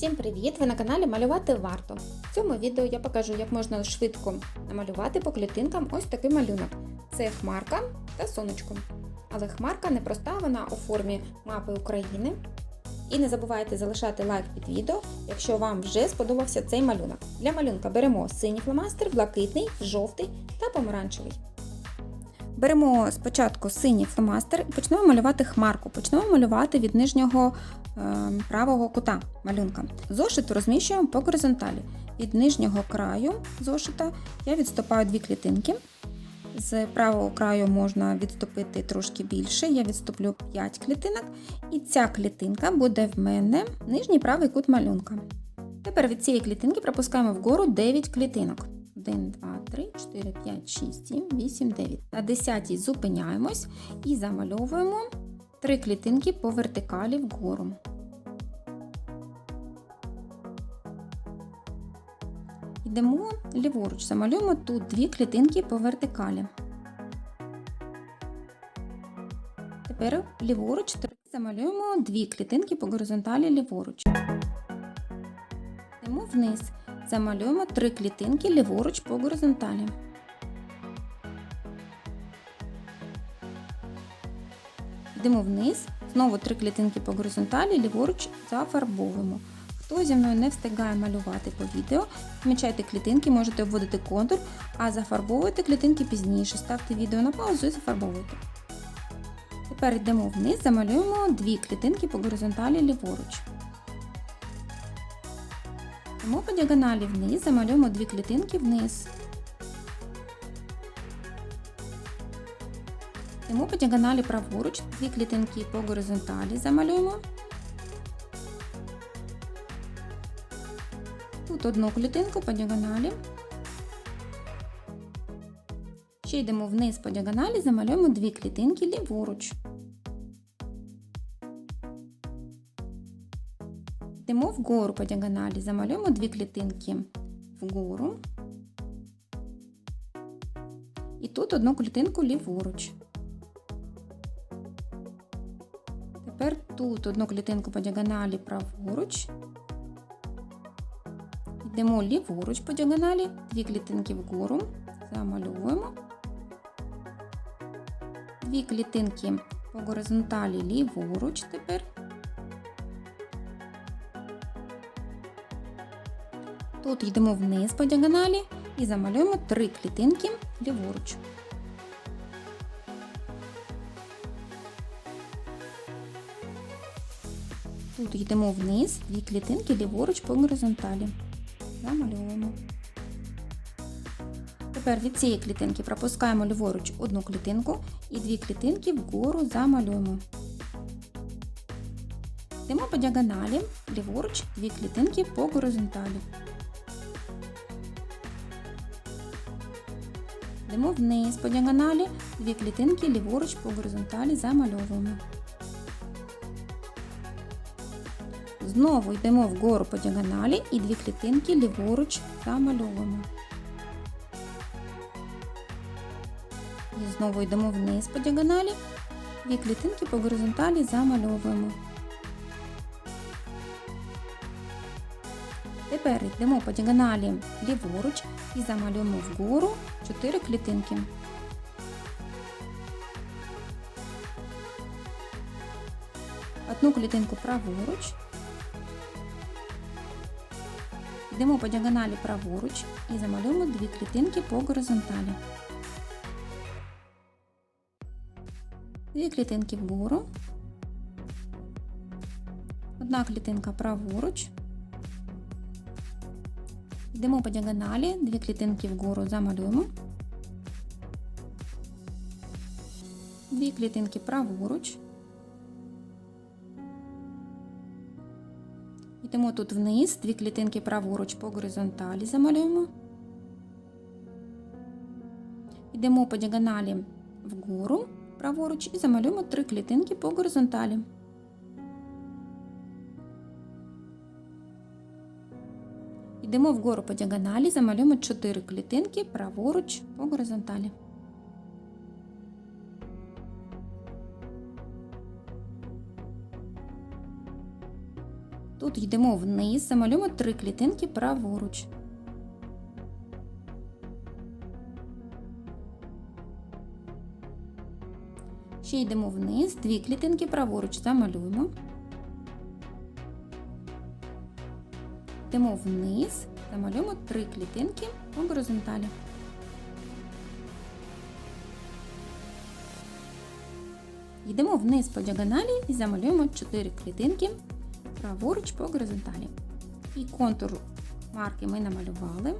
Всім привіт! Ви на каналі Малювати варто. В цьому відео я покажу, як можна швидко намалювати по клітинкам ось такий малюнок. Це хмарка та сонечко. Але хмарка не проста, вона у формі мапи України. І не забувайте залишати лайк під відео, якщо вам вже сподобався цей малюнок. Для малюнка беремо синій фломастер, блакитний, жовтий та помаранчевий. Беремо спочатку синій фломастер і почнемо малювати хмарку. Почнемо малювати від нижнього правого кута малюнка. Зошит розміщуємо по горизонталі. Від нижнього краю зошита я відступаю дві клітинки. З правого краю можна відступити трошки більше. Я відступлю 5 клітинок, і ця клітинка буде в мене нижній правий кут малюнка. Тепер від цієї клітинки пропускаємо вгору 9 клітинок. 1, 2, 3, 4, 5, 6, 7, 8, 9. На 10 зупиняємось і замальовуємо 3 клітинки по вертикалі вгору. Йдемо ліворуч, замалюємо тут 2 клітинки по вертикалі. Тепер ліворуч замалюємо 2 клітинки по горизонталі ліворуч. Йдемо вниз. Замалюємо три клітинки ліворуч по горизонталі. Йдемо вниз, знову три клітинки по горизонталі, ліворуч зафарбовуємо. Хто зі мною не встигає малювати по відео, помічайте клітинки, можете обводити контур, а зафарбовуйте клітинки пізніше. Ставте відео на паузу і зафарбовуйте. Тепер йдемо вниз, замалюємо дві клітинки по горизонталі ліворуч. Йдемо по діагоналі вниз, замалюємо дві клітинки вниз. Йдемо по діагоналі праворуч, дві клітинки по горизонталі замалюємо. Тут одну клітинку по діагоналі. Ще йдемо вниз по діагоналі, замалюємо дві клітинки ліворуч. Йдемо вгору по діагоналі, замалюємо дві клітинки вгору. І тут одну клітинку ліворуч. Тепер тут одну клітинку по діагоналі праворуч. Йдемо ліворуч по діагоналі, дві клітинки вгору, замальовуємо. Дві клітинки по горизонталі ліворуч тепер. Тут йдемо вниз по діагоналі і замалюємо три клітинки ліворуч. Йдемо вниз, дві клітинки ліворуч по горизонталі. Замальовуємо. Тепер від цієї клітинки пропускаємо ліворуч одну клітинку і дві клітинки вгору замалюємо. Йдемо по діагоналі, ліворуч, дві клітинки по горизонталі. Йдемо вниз по діагоналі, дві клітинки ліворуч по горизонталі замальовуємо. Знову йдемо вгору по діагоналі і дві клітинки ліворуч замальовуємо. І знову йдемо вниз по діагоналі, дві клітинки по горизонталі замальовуємо. Тепер йдемо по діагоналі ліворуч і замалюємо вгору 4 клітинки. Одну клітинку праворуч. Йдемо по діагоналі праворуч і замалюємо дві клітинки по горизонталі. Дві клітинки вгору. Одна клітинка праворуч. Йдемо по діагоналі, дві клітинки вгору замалюємо. Дві клітинки праворуч. Йдемо тут вниз, дві клітинки праворуч по горизонталі замалюємо. Йдемо по діагоналі вгору праворуч і замалюємо три клітинки по горизонталі. Йдемо вгору по діагоналі, замалюємо 4 клітинки праворуч по горизонталі. Тут йдемо вниз, замалюємо три клітинки праворуч. Ще йдемо вниз, дві клітинки праворуч замалюємо. Йдемо вниз, замалюємо три клітинки по горизонталі. Йдемо вниз по діагоналі і замалюємо 4 клітинки праворуч по горизонталі. І контур марки ми намалювали.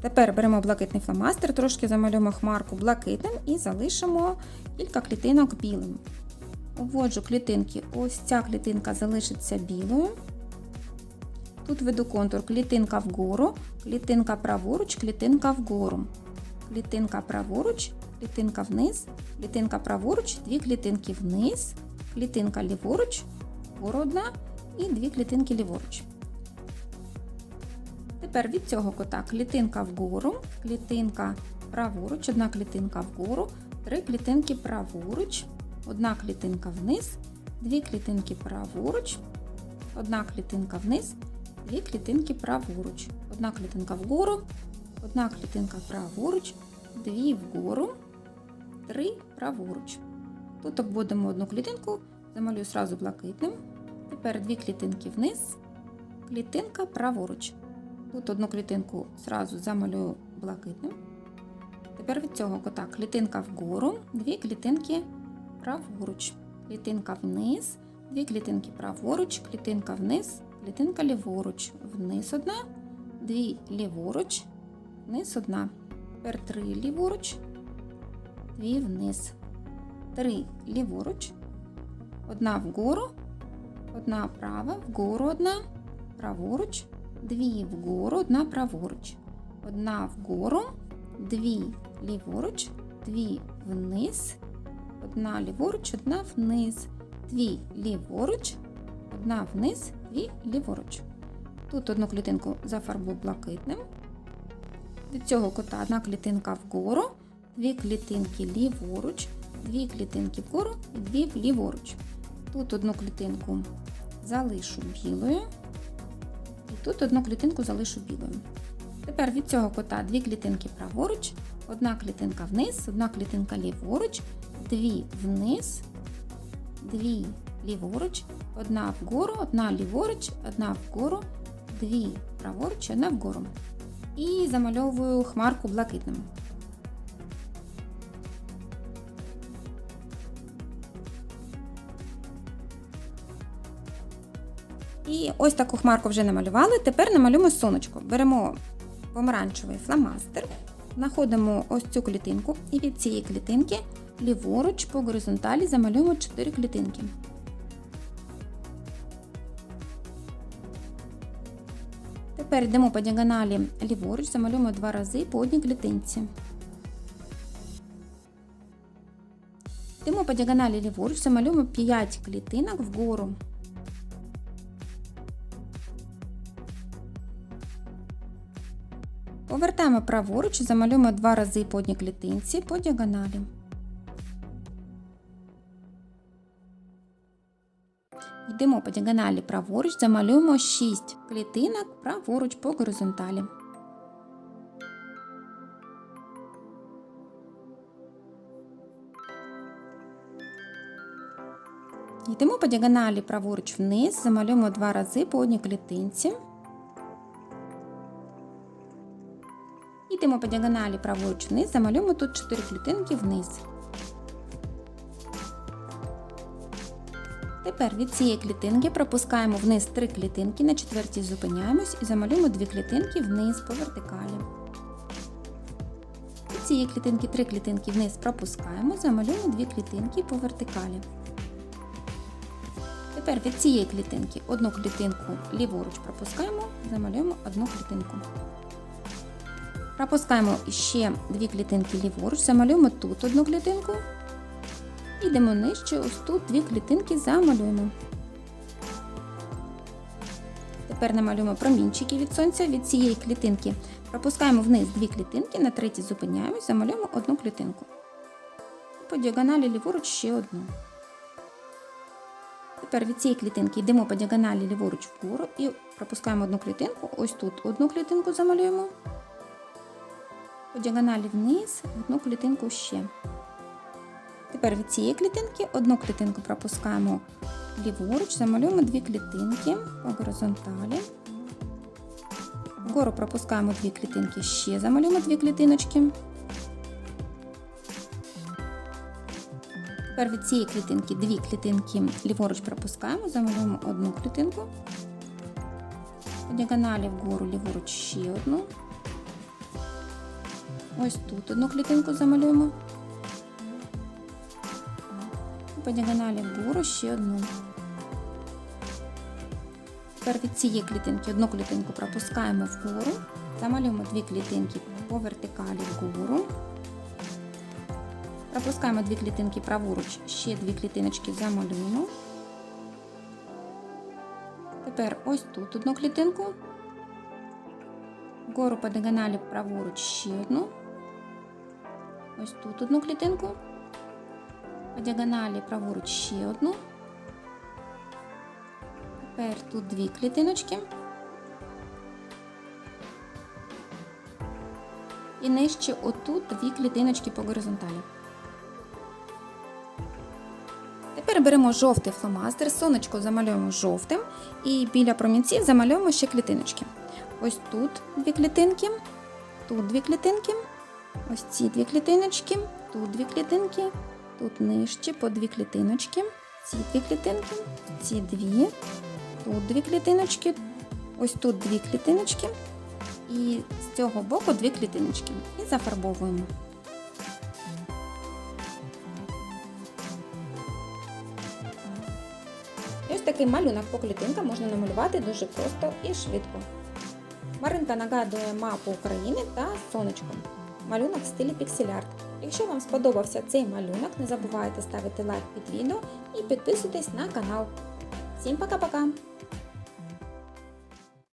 Тепер беремо блакитний фломастер, трошки замалюємо хмарку блакитним і залишимо кілька клітинок білим. Обводжу клітинки, ось ця клітинка залишиться білою. Тут веду контур клітинка вгору, клітинка праворуч, клітинка вгору. Клітинка праворуч, клітинка вниз, клітинка праворуч, дві клітинки вниз, клітинка ліворуч, вгору одна і дві клітинки ліворуч. Тепер від цього кота клітинка вгору, клітинка праворуч, одна клітинка вгору, три клітинки праворуч, одна клітинка вниз, дві клітинки праворуч, одна клітинка вниз, дві клітинки праворуч, одна клітинка вгору, одна клітинка праворуч, дві вгору, три праворуч. Тут обводимо одну клітинку, замалюю сразу блакитним. Тепер дві клітинки вниз, клітинка праворуч. Тут одну клітинку зразу замалюю блакитним. Тепер від цього кота клітинка вгору, дві клітинки праворуч, клітинка вниз, дві клітинки праворуч, клітинка вниз, клітинка ліворуч, вниз одна, дві ліворуч, вниз одна. Тепер три ліворуч, дві вниз, три. Ліворуч, одна вгору, одна права, вгору одна, праворуч. Дві вгору, одна праворуч, одна вгору, дві ліворуч, дві вниз, одна ліворуч, одна вниз, дві ліворуч, одна вниз, дві ліворуч. Тут одну клітинку зафарбую блакитним. Від цього кота одна клітинка вгору, дві клітинки ліворуч, дві клітинки вгору і дві ліворуч. Тут одну клітинку залишу білою. І тут одну клітинку залишу білою. Тепер від цього кота дві клітинки праворуч, одна клітинка вниз, одна клітинка ліворуч, дві вниз, дві ліворуч, одна вгору, одна ліворуч, одна вгору, дві праворуч, одна вгору. І замальовую хмарку блакитним. І ось таку хмарку вже намалювали. Тепер намалюємо сонечко. Беремо помаранчевий фломастер, знаходимо ось цю клітинку, і від цієї клітинки ліворуч по горизонталі замалюємо 4 клітинки. Тепер йдемо по діагоналі ліворуч, замалюємо два рази по одній клітинці. Йдемо по діагоналі ліворуч, замалюємо 5 клітинок вгору. Повертаємо праворуч і замалюємо два рази по одній клітинці по діагоналі. Йдемо по діагоналі праворуч, замалюємо 6 клітинок праворуч по горизонталі. Йдемо по діагоналі праворуч вниз, замалюємо два рази по одній клітинці. Йдемо по діагоналі праворуч вниз, замалюємо тут 4 клітинки вниз. Тепер від цієї клітинки пропускаємо вниз 3 клітинки, на четвертій зупиняємось і замалюємо 2 клітинки вниз по вертикалі. Від цієї клітинки 3 клітинки вниз пропускаємо, замалюємо 2 клітинки по вертикалі. Тепер від цієї клітинки одну клітинку ліворуч пропускаємо, замалюємо одну клітинку. Пропускаємо ще дві клітинки ліворуч, замалюємо тут одну клітинку. Йдемо нижче, ось тут дві клітинки замалюємо. Тепер намалюємо промінчики від сонця від цієї клітинки. Пропускаємо вниз дві клітинки, на третій зупиняємось, замалюємо одну клітинку. по діагоналі ліворуч ще одну. Тепер від цієї клітинки йдемо по діагоналі ліворуч вгору і пропускаємо одну клітинку. Ось тут одну клітинку замалюємо. По діагоналі вниз одну клітинку ще. Тепер від цієї клітинки одну клітинку пропускаємо ліворуч, замалюємо дві клітинки по горизонталі. Вгору пропускаємо дві клітинки, ще замалюємо дві клітиночки. Тепер від цієї клітинки дві клітинки ліворуч пропускаємо, замалюємо одну клітинку. По діагоналі вгору ліворуч ще одну. Ось тут одну клітинку замалюємо. По діагоналі вгору ще одну. Тепер від цієї клітинки одну клітинку пропускаємо вгору, замалюємо дві клітинки по вертикалі вгору. Пропускаємо дві клітинки праворуч, ще дві клітиночки замалюємо. Тепер ось тут одну клітинку. Вгору по діагоналі праворуч ще одну. Ось тут одну клітинку. По діагоналі праворуч ще одну. Тепер тут дві клітиночки. І нижче отут дві клітиночки по горизонталі. Тепер беремо жовтий фломастер, сонечко замалюємо жовтим і біля промінців замалюємо ще клітиночки. Ось тут дві клітинки, тут дві клітинки, ось ці дві клітиночки, тут дві клітинки, тут нижче по дві клітиночки, ці дві клітинки, ці дві, тут дві клітиночки, ось тут дві клітиночки, і з цього боку дві клітиночки. І зафарбовуємо. Ось такий малюнок по клітинкам можна намалювати дуже просто і швидко. Маринка нагадує мапу України та сонечко. Малюнок в стилі піксель-арт. Якщо вам сподобався цей малюнок, не забувайте ставити лайк під відео і підписуйтесь на канал. Всім пока-пока!